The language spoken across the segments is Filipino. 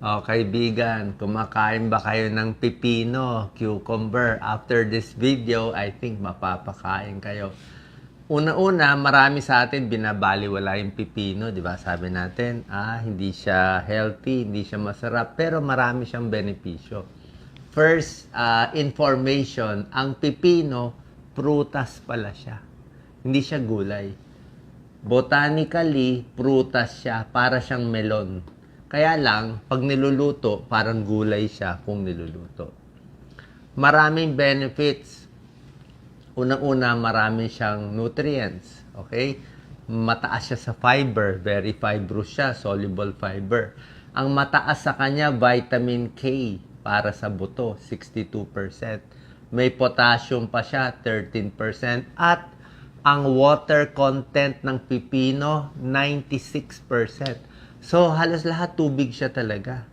Oh, kaibigan, kumakain ba kayo ng pipino, cucumber? After this video, I think mapapakain kayo. Una-una, marami sa atin binabaliwala yung pipino, di ba? Sabi natin, ah, hindi siya healthy, hindi siya masarap, pero marami siyang benepisyo. First, ah, information, ang pipino, prutas pala siya. Hindi siya gulay. Botanically, prutas siya, para siyang melon. Kaya lang, pag niluluto, parang gulay siya kung niluluto. Maraming benefits. Unang-una, marami siyang nutrients. Okay? Mataas siya sa fiber. Very fibrous siya. Soluble fiber. Ang mataas sa kanya, vitamin K para sa buto, 62%. May potassium pa siya, 13%. At ang water content ng pipino, 96%. So, halos lahat tubig siya talaga.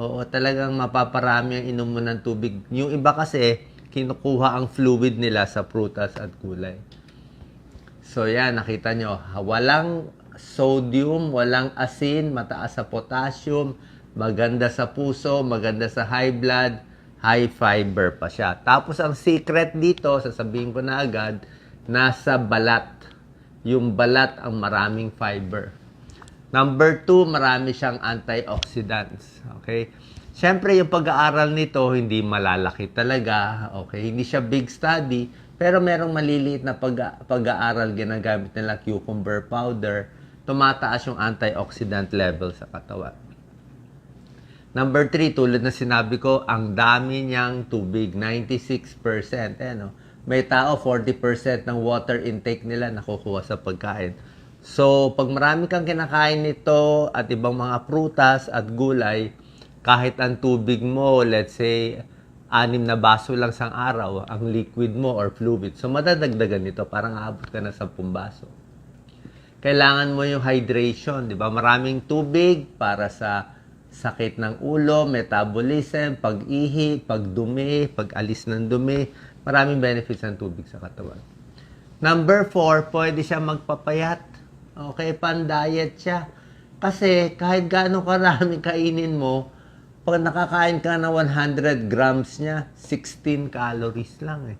Oo, talagang mapaparami ang inom mo ng tubig. Yung iba kasi, kinukuha ang fluid nila sa prutas at gulay. So, yan, nakita nyo. Walang sodium, walang asin, mataas sa potassium, maganda sa puso, maganda sa high blood, high fiber pa siya. Tapos, ang secret dito, sasabihin ko na agad, nasa balat. Yung balat ang maraming fiber. Number two, marami siyang antioxidants. Okay? Siyempre, yung pag-aaral nito, hindi malalaki talaga. Okay? Hindi siya big study. Pero merong maliliit na pag- pag-aaral ginagamit nila cucumber powder. Tumataas yung antioxidant level sa katawan. Number three, tulad na sinabi ko, ang dami niyang tubig, 96%. Eh, no? May tao, 40% ng water intake nila nakukuha sa pagkain. So, pag marami kang kinakain nito at ibang mga prutas at gulay, kahit ang tubig mo, let's say, anim na baso lang sang araw, ang liquid mo or fluid. So, madadagdagan nito, parang aabot ka na 10 baso. Kailangan mo yung hydration, di ba? Maraming tubig para sa sakit ng ulo, metabolism, pag-ihi, pagdumi, pag-alis ng dumi. Maraming benefits ng tubig sa katawan. Number four, pwede siya magpapayat. Okay, pan-diet siya. Kasi kahit gaano karami kainin mo, pag nakakain ka na 100 grams niya, 16 calories lang eh.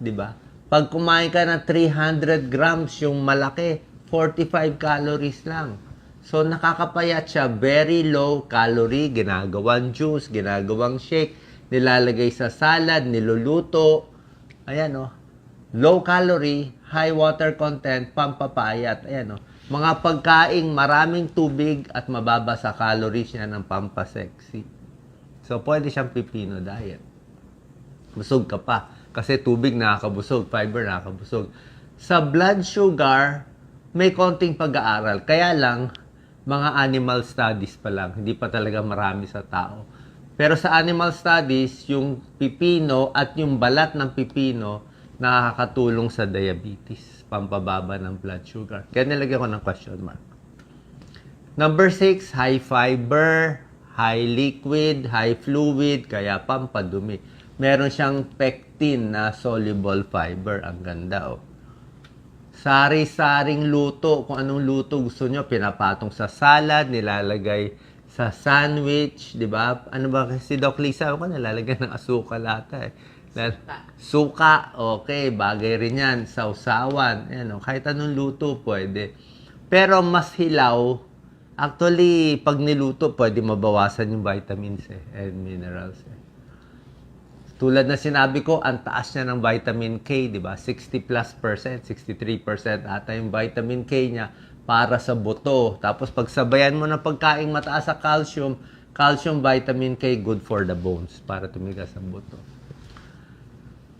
'Di ba? Pag kumain ka ng 300 grams, yung malaki, 45 calories lang. So, nakakapayat siya. Very low calorie. Ginagawang juice, ginagawang shake, nilalagay sa salad, niluluto. Ayan, oh. Low calorie, high water content, pampapayat. Ayan, oh. Mga pagkaing maraming tubig at mababa sa calories niya ng pampasexy. So, pwede siyang pipino diet. Busog ka pa. Kasi tubig nakakabusog, fiber nakakabusog. Sa blood sugar, may konting pag-aaral. Kaya lang, mga animal studies pa lang. Hindi pa talaga marami sa tao. Pero sa animal studies, yung pipino at yung balat ng pipino nakakatulong sa diabetes, pampababa ng blood sugar. Kaya nilagyan ko ng question mark. Number six, high fiber, high liquid, high fluid, kaya pampadumi. Meron siyang pectin na soluble fiber. Ang ganda, oh. Sari-saring luto. Kung anong luto gusto nyo, pinapatong sa salad, nilalagay sa sandwich, di ba? Ano ba si Doc Lisa ako nilalagay ng asukal ata eh. Lal- Suka, okay, bagay rin yan. Sausawan, yan, oh. kahit anong luto pwede. Pero mas hilaw, actually, pag niluto, pwede mabawasan yung vitamins eh, and minerals eh. Tulad na sinabi ko, ang taas niya ng vitamin K, di ba? 60 plus percent, 63 percent ata yung vitamin K niya para sa buto. Tapos pagsabayan mo ng pagkain mataas sa calcium, calcium, vitamin K, good for the bones para tumigas ang buto.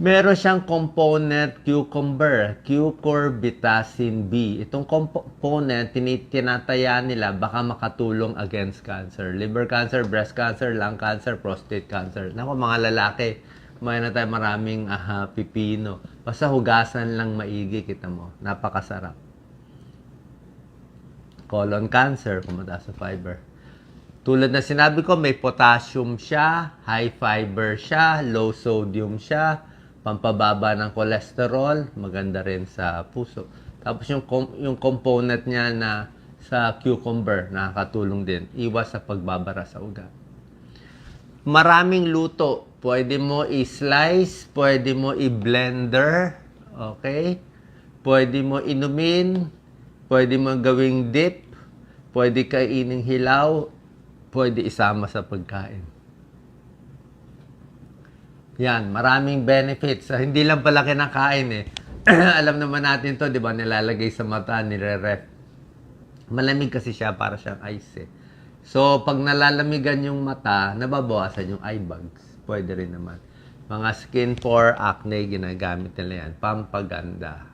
Meron siyang component cucumber, cucurbitacin B. Itong component, tinataya nila baka makatulong against cancer. Liver cancer, breast cancer, lung cancer, prostate cancer. Nako, mga lalaki, kumain na tayo maraming aha, pipino. Basta hugasan lang maigi, kita mo. Napakasarap. Colon cancer, kung mataas sa fiber. Tulad na sinabi ko, may potassium siya, high fiber siya, low sodium siya, pampababa ng cholesterol, maganda rin sa puso. Tapos yung com- yung component niya na sa cucumber, nakakatulong din. Iwas sa pagbabara sa ugat. Maraming luto. Pwede mo i-slice, pwede mo i-blender, okay? Pwede mo inumin, pwede mo gawing dip, pwede kainin hilaw, pwede isama sa pagkain. Yan, maraming benefits. Ah, hindi lang pala kinakain eh. Alam naman natin to, di ba? Nilalagay sa mata, nire-ref. Malamig kasi siya para siyang ice eh. So, pag nalalamigan yung mata, nababawasan yung eye bags. Pwede rin naman. Mga skin pore, acne, ginagamit nila yan. Pampaganda.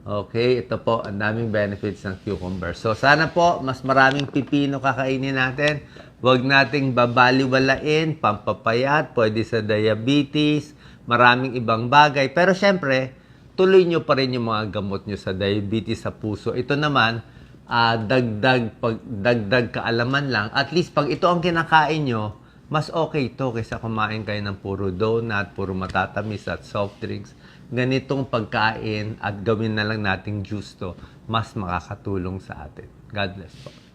Okay, ito po, ang daming benefits ng cucumber. So, sana po, mas maraming pipino kakainin natin. Huwag nating babaliwalain, pampapayat, pwede sa diabetes, maraming ibang bagay. Pero syempre, tuloy nyo pa rin yung mga gamot nyo sa diabetes, sa puso. Ito naman, ah, dagdag, pag, dagdag kaalaman lang. At least, pag ito ang kinakain nyo, mas okay ito kaysa kumain kayo ng puro donut, puro matatamis at soft drinks. Ganitong pagkain at gawin na lang nating juice to, mas makakatulong sa atin. God bless po.